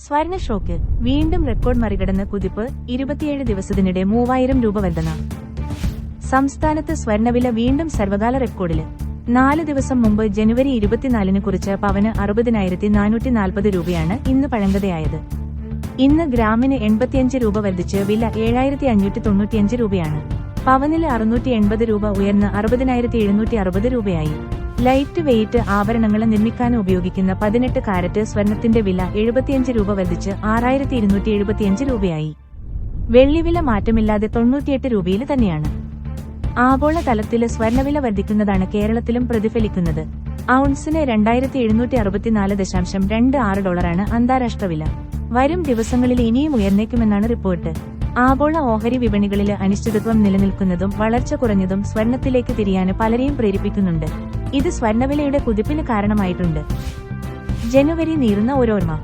സ്വർണ ഷോക്ക്. വീണ്ടും റെക്കോർഡ് മറികടന്ന് കുതിപ്പ്. ഇരുപത്തിയേഴ് ദിവസത്തിനിടെ മൂവായിരം രൂപ വർധന. സംസ്ഥാനത്ത് സ്വർണവില വീണ്ടും സർവകാല റെക്കോർഡിൽ നാല് ദിവസം മുമ്പ് ജനുവരി ഇരുപത്തിനാലിന് കുറിച്ച് പവന് അറുപതിനായിരത്തി നാനൂറ്റി നാൽപ്പത് രൂപയാണ് ഇന്ന് പഴങ്കതയായത് ഇന്ന് ഗ്രാമിന് എൺപത്തിയഞ്ച് രൂപ വർദ്ധിച്ച് വില ഏഴായിരത്തി അഞ്ഞൂറ്റി തൊണ്ണൂറ്റിയഞ്ച് രൂപയാണ്. പവനിൽ അറുന്നൂറ്റി എൺപത് രൂപ ഉയർന്ന് അറുപതിനായിരത്തി എഴുന്നൂറ്റി അറുപത് രൂപയായി. ലൈറ്റ് വെയിറ്റ് ആഭരണങ്ങൾ നിർമ്മിക്കാൻ ഉപയോഗിക്കുന്ന പതിനെട്ട് കാരറ്റ് സ്വർണത്തിന്റെ വില എഴുപത്തിയഞ്ച് രൂപ വർദ്ധിച്ച് ആറായിരത്തി ഇരുന്നൂറ്റി എഴുപത്തിയഞ്ച് രൂപയായി. വെള്ളിവില മാറ്റമില്ലാതെ തൊണ്ണൂറ്റിയെട്ട് രൂപയിൽ തന്നെയാണ്. ആഗോള തലത്തിൽ സ്വർണവില വർദ്ധിക്കുന്നതാണ് കേരളത്തിലും പ്രതിഫലിക്കുന്നത്. ഔൺസിന് രണ്ടായിരത്തി എഴുന്നൂറ്റി അറുപത്തിനാല് ദശാംശം രണ്ട് ആറ് ഡോളറാണ് അന്താരാഷ്ട്ര വില. വരും ദിവസങ്ങളിൽ ഇനിയും ഉയർന്നേക്കുമെന്നാണ് റിപ്പോർട്ട്. ആഗോള ഓഹരി വിപണികളിലെ അനിശ്ചിതത്വം നിലനിൽക്കുന്നതും വളർച്ച കുറഞ്ഞതും സ്വർണത്തിലേക്ക് തിരിയാന് പലരെയും പ്രേരിപ്പിക്കുന്നുണ്ട്. ഇത് സ്വർണവിലയുടെ കുതിപ്പിന് കാരണമായിട്ടുണ്ട്. ജനുവരി നീറുന്ന ഓരോർമ്മ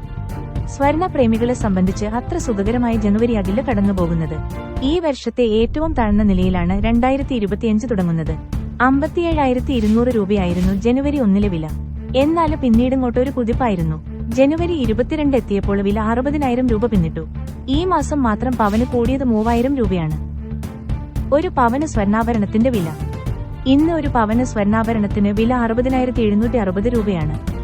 സ്വർണ പ്രേമികളെ സംബന്ധിച്ച് അത്ര സുഖകരമായ ജനുവരി അകിൽ കടന്നുപോകുന്നത്. ഈ വർഷത്തെ ഏറ്റവും താഴ്ന്ന നിലയിലാണ് രണ്ടായിരത്തി ഇരുപത്തിയഞ്ച് തുടങ്ങുന്നത്. അമ്പത്തിയേഴായിരത്തി ഇരുന്നൂറ് രൂപയായിരുന്നു ജനുവരി ഒന്നിലെ വില. എന്നാൽ പിന്നീടിങ്ങോട്ടൊരു കുതിപ്പായിരുന്നു. ജനുവരി ഇരുപത്തിരണ്ട് എത്തിയപ്പോൾ വില അറുപതിനായിരം രൂപ പിന്നിട്ടു. ഈ മാസം മാത്രം പവന് കൂടിയത് മൂവായിരം രൂപയാണ്. ഒരു പവന് സ്വർണാഭരണത്തിന്റെ വില. ഇന്ന് ഒരു പവന് സ്വർണാഭരണത്തിന് വില അറുപതിനായിരത്തി എഴുന്നൂറ്റി അറുപത് രൂപയാണ്.